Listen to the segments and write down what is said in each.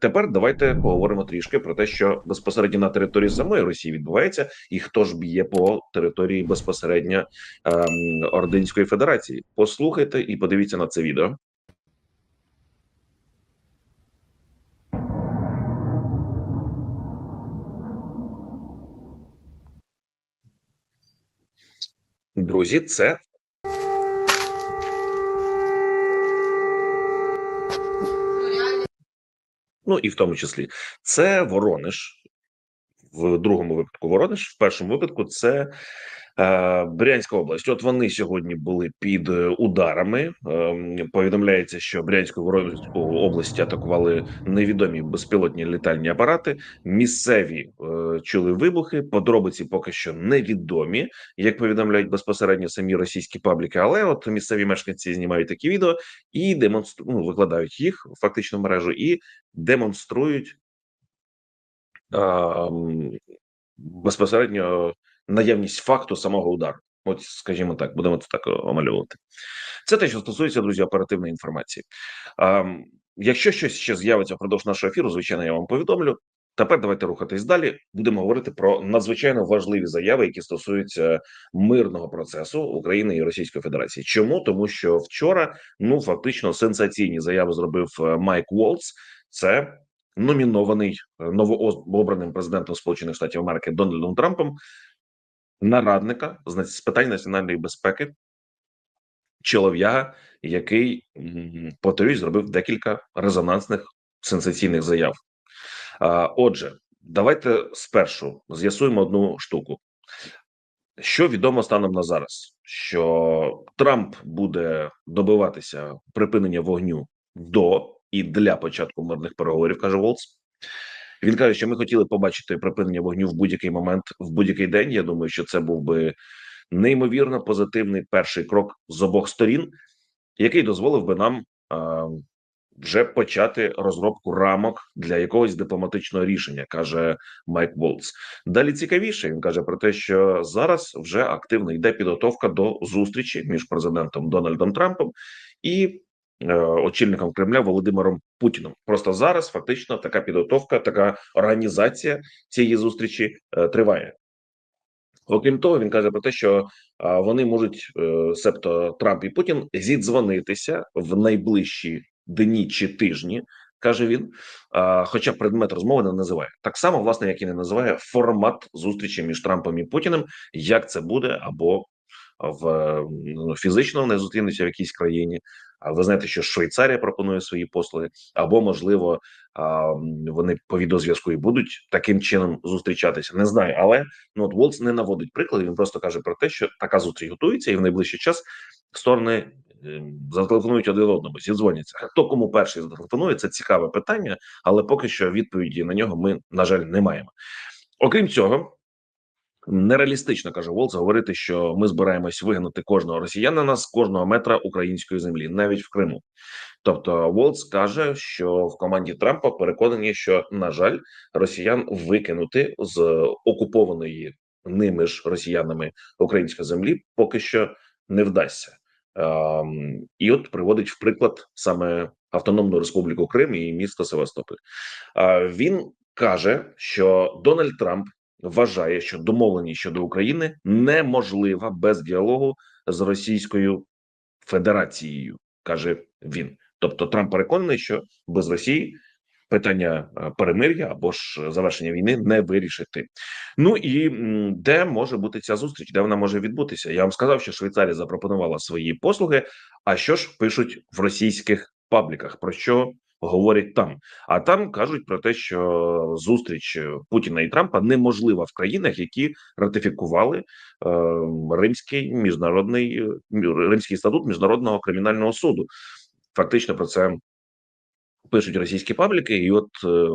Тепер давайте поговоримо трішки про те, що безпосередньо на території самої Росії відбувається, і хто ж б'є по території безпосередньо ем, Ординської Федерації. Послухайте і подивіться на це відео. Друзі, це ну і в тому числі це Воронеж. В другому випадку Воронеж, в першому випадку це Брянська область. От вони сьогодні були під е, ударами. Е, повідомляється, що Брянську Воронезьку область атакували невідомі безпілотні літальні апарати. Місцеві е, чули вибухи. Подробиці поки що невідомі, як повідомляють безпосередньо самі російські пабліки. Але от місцеві мешканці знімають такі відео і демонструють, ну, викладають їх фактично в мережу і демонструють безпосередньо наявність факту самого удару. От, скажімо так, будемо це так омалювати. Це те, що стосується, друзі, оперативної інформації. А, м, якщо щось ще з'явиться впродовж нашого ефіру, звичайно, я вам повідомлю. Тепер давайте рухатись далі. Будемо говорити про надзвичайно важливі заяви, які стосуються мирного процесу України і Російської Федерації. Чому тому, що вчора ну фактично сенсаційні заяви зробив е, Майк Волц. Це номінований е, новообраним президентом Сполучених Штатів Америки Дональдом Трампом нарадника з питань національної безпеки, чолов'яга, який повторюсь, зробив декілька резонансних сенсаційних заяв. Отже, давайте спершу з'ясуємо одну штуку. Що відомо станом на зараз, що Трамп буде добиватися припинення вогню до і для початку мирних переговорів, каже Волц. Він каже, що ми хотіли побачити припинення вогню в будь-який момент, в будь-який день. Я думаю, що це був би неймовірно позитивний перший крок з обох сторін, який дозволив би нам а, вже почати розробку рамок для якогось дипломатичного рішення, каже Майк Волц. Далі цікавіше він каже про те, що зараз вже активно йде підготовка до зустрічі між президентом Дональдом Трампом і е, очільником Кремля Володимиром Путіном. Просто зараз фактично така підготовка, така організація цієї зустрічі е, триває. Окрім того, він каже про те, що вони можуть, е, себто Трамп і Путін, зідзвонитися в найближчі дні чи тижні, каже він. Хоча предмет розмови не називає так само, власне, як і не називає формат зустрічі між Трампом і Путіним, як це буде, або в е, ну, фізично не зустрінуться в якійсь країні. Ви знаєте, що Швейцарія пропонує свої послуги, або можливо вони по відеозв'язку і будуть таким чином зустрічатися. Не знаю, але ну от Волц не наводить прикладів. Він просто каже про те, що така зустріч готується, і в найближчий час сторони ем, зателефонують один одному, зідзвоняться. Хто кому перший зателефонує, це цікаве питання, але поки що відповіді на нього ми на жаль не маємо. Окрім цього. Нереалістично каже Волц говорити, що ми збираємось вигнати кожного росіянина з кожного метра української землі, навіть в Криму. Тобто, Волц каже, що в команді Трампа переконані, що на жаль, росіян викинути з окупованої ними ж росіянами української землі поки що не вдасться. Ем, і от приводить в приклад саме Автономну Республіку Крим і місто Севастополь. Е, він каже, що Дональд Трамп вважає, що домовленість щодо України неможлива без діалогу з Російською Федерацією, каже він. Тобто Трамп переконаний, що без Росії питання е, перемир'я або ж завершення війни не вирішити. Ну і де може бути ця зустріч, де вона може відбутися? Я вам сказав, що Швейцарія запропонувала свої послуги. А що ж пишуть в російських пабліках? Про що говорять там? А там кажуть про те, що зустріч е, Путіна і Трампа неможлива в країнах, які ратифікували е, Римський міжнародний е, Римський статут міжнародного кримінального суду. Фактично про це пишуть російські пабліки, і от е,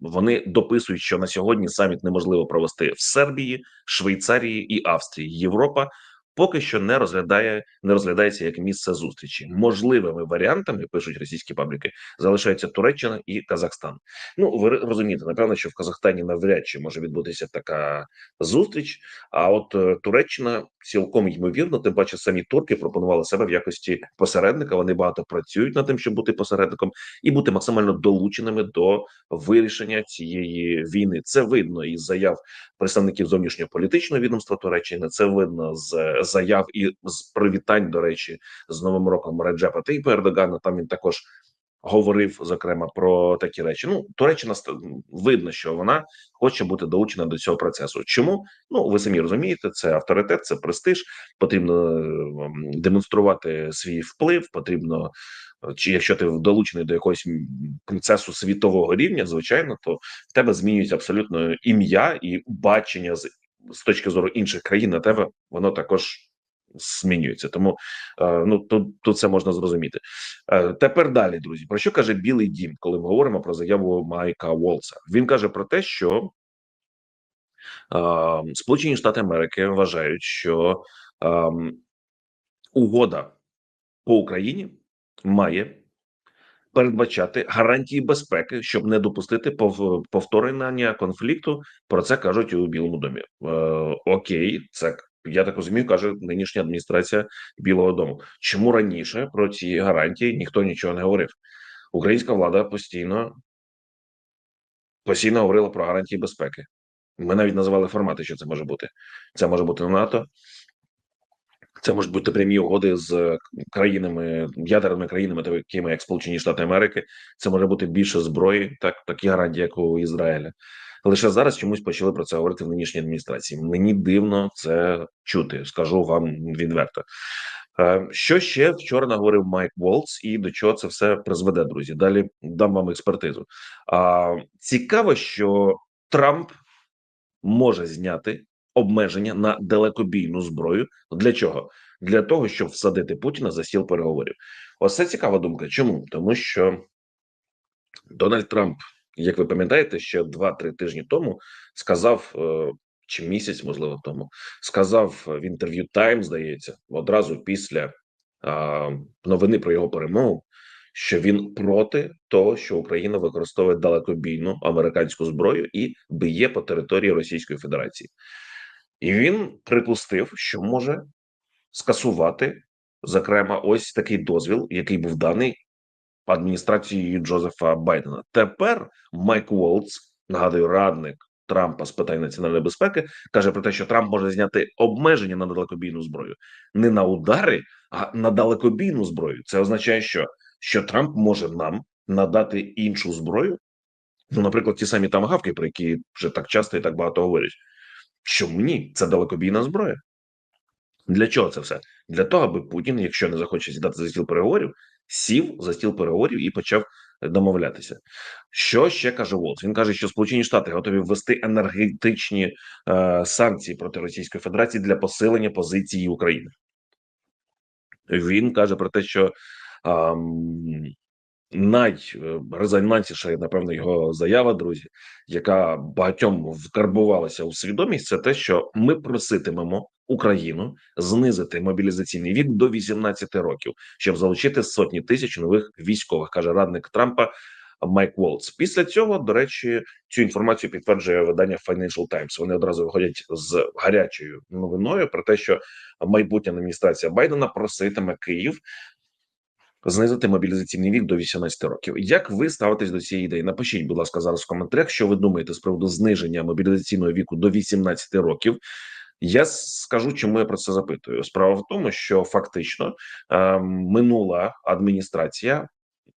вони дописують, що на сьогодні саміт неможливо провести в Сербії, Швейцарії і Австрії. Європа поки що не розглядає, не розглядається як місце зустрічі. Можливими варіантами пишуть російські пабліки залишаються Туреччина і Казахстан. Ну ви розумієте, напевно, що в Казахстані навряд чи може відбутися така зустріч. А от е, Туреччина цілком ймовірно, тим паче самі турки пропонували себе в якості посередника. Вони багато працюють над тим, щоб бути посередником і бути максимально долученими до вирішення цієї війни. Це видно із заяв представників зовнішньополітичного відомства Туреччини. Це видно з заяв і з привітань. До речі, з новим роком Реджепа Тейпа Ердогана. Там він також говорив зокрема про такі речі. Ну Туреччина видно, що вона хоче бути долучена до цього процесу. Чому ну ви самі розумієте, це авторитет, це престиж. Потрібно ем, демонструвати свій вплив. Потрібно чи якщо ти долучений до якогось процесу світового рівня, звичайно, то в тебе змінюється абсолютно ім'я і бачення з, з точки зору інших країн на тебе, воно також змінюється. Тому е, ну тут тут це можна зрозуміти. Е, тепер далі, друзі, про що каже Білий Дім, коли ми говоримо про заяву Майка Волса? Він каже про те, що е, Сполучені Штати Америки вважають, що угода по Україні має передбачати гарантії безпеки, щоб не допустити повторення конфлікту. Про це кажуть у Білому домі. Е, Окей, це я так розумію, каже нинішня адміністрація Білого Дому. Чому раніше про ці гарантії ніхто нічого не говорив? Українська влада постійно постійно говорила про гарантії безпеки. Ми навіть називали формати, що це може бути. Це може бути НАТО, це можуть бути прямі угоди з країнами ядерними країнами, такими як Сполучені Штати Америки. Це може бути більше зброї, так такі гарантії, як у Ізраїля. Лише зараз чомусь почали про це говорити в нинішній адміністрації. Мені дивно це чути. Скажу вам відверто. Е, що ще вчора наговорив Майк Волц, і до чого це все призведе, друзі? Далі дам вам експертизу. Цікаво, що Трамп може зняти обмеження на далекобійну зброю. Для чого? Для того, щоб всадити Путіна за стіл переговорів. Ось це цікава думка. Чому? Тому що Дональд Трамп, як ви пам'ятаєте, ще 2-3 тижні тому сказав. Е, чи місяць, можливо, тому сказав в інтерв'ю Тайм, здається, одразу після новини про його перемогу, що він проти того, що Україна використовує далекобійну американську зброю і б'є по території Російської Федерації і він припустив, що може скасувати зокрема ось такий дозвіл, який був даний адміністрацією Джозефа Байдена. Тепер Майк Волц, нагадую, радник Трампа з питань національної безпеки, каже про те, що Трамп може зняти обмеження на далекобійну зброю не на удари, а на далекобійну зброю. Це означає, що, що Трамп може нам надати іншу зброю. Ну, наприклад, ті самі тамагавки, про які вже так часто і так багато говорять. Чому ні? Це далекобійна зброя. Для чого це все? Для того, аби Путін, якщо не захоче сідати за стіл переговорів, сів за стіл переговорів і почав домовлятися. Що ще каже Волц? Він каже, що Сполучені Штати готові ввести енергетичні е, санкції проти Російської Федерації для посилення позиції України. Він каже про те, що е, найрезонансніша, напевно, його заява, друзі, яка багатьом вкарбувалася у свідомість, це те, що ми проситимемо Україну знизити мобілізаційний вік до 18 років, щоб залучити сотні тисяч нових військових, каже радник Трампа. Майк Волц. Після цього, до речі, цю інформацію підтверджує видання Financial Times. Вони одразу виходять з гарячою новиною про те, що майбутня адміністрація Байдена проситиме Київ знизити мобілізаційний вік до 18 років. Як ви ставитесь до цієї ідеї? Напишіть, будь ласка, зараз в коментарях, що ви думаєте з приводу зниження мобілізаційного віку до 18 років. Я скажу, чому я про це запитую. Справа в тому, що фактично е, минула адміністрація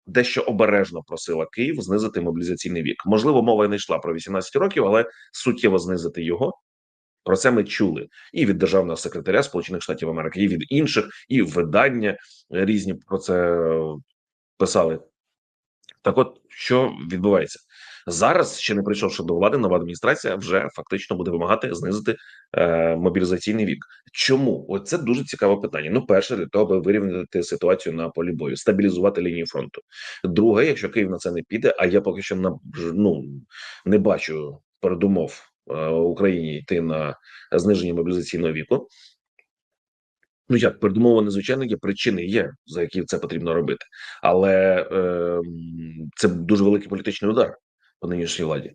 дещо обережно просила Київ знизити мобілізаційний вік. Можливо, мова не йшла про 18 років, але суттєво знизити його про це ми чули і від державного секретаря Сполучених Штатів Америки, і від інших, і видання різні про це писали. Так, от що відбувається зараз, ще не прийшовши до влади, нова адміністрація вже фактично буде вимагати знизити е, мобілізаційний вік. Чому оце дуже цікаве питання? Ну, перше, для того, аби вирівняти ситуацію на полі бою, стабілізувати лінію фронту. Друге, якщо Київ на це не піде, а я поки що на ну не бачу передумов Е, Україні йти на зниження мобілізаційного віку. Ну як передумова незвичайно є причини є, за які це потрібно робити, але е, це дуже великий політичний удар по нинішній владі.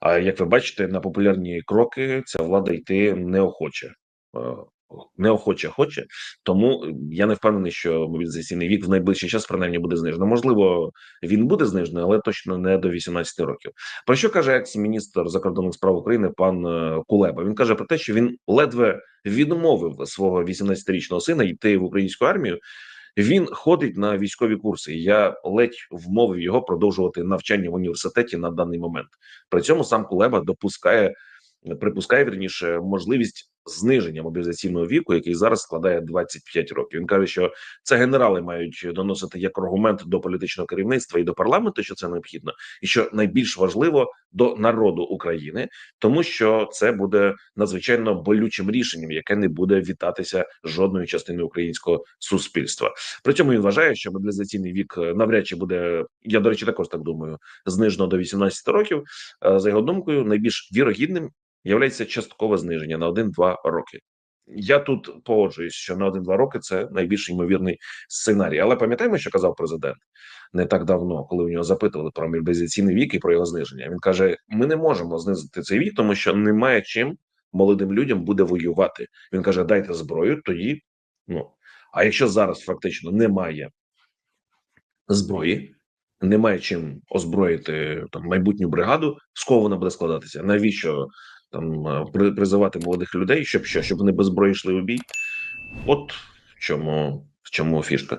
А як ви бачите, на популярні кроки ця влада йти неохоче. Е, Неохоче хоче, тому я не впевнений, що мобілізаційний вік в найближчий час принаймні буде знижено. Можливо, він буде знижений, але точно не до 18 років. Про що каже екс-міністр закордонних справ України пан е, Кулеба? Він каже про те, що він ледве відмовив свого 18-річного сина йти в українську армію. Він ходить на військові курси. Я ледь вмовив його продовжувати навчання в університеті на даний момент. При цьому сам Кулеба допускає, припускає вірніше можливість зниження мобілізаційного віку, який зараз складає 25 років. Він каже, що це генерали мають доносити як аргумент до політичного керівництва і до парламенту, що це необхідно, і що найбільш важливо до народу України, тому що це буде надзвичайно болючим рішенням, яке не буде вітатися жодною частиною українського суспільства. При цьому він вважає, що мобілізаційний вік е, навряд чи буде. Я до речі, також так думаю, знижено до 18 років. Е, За його думкою, найбільш вірогідним являється часткове зниження на 1-2 роки. Я тут погоджуюсь, що на 1-2 роки це найбільш ймовірний сценарій. Але пам'ятаємо, що казав президент не так давно, коли у нього запитували про мобілізаційний вік і про його зниження. Він каже: ми не можемо знизити цей вік, тому що немає чим молодим людям буде воювати. Він каже: дайте зброю, тоді ну а якщо зараз фактично немає зброї, немає чим озброїти там майбутню бригаду, з кого вона буде складатися? Навіщо там е, призивати молодих людей, щоб що, щоб вони без зброї йшли у бій? От в чому в чому фішка.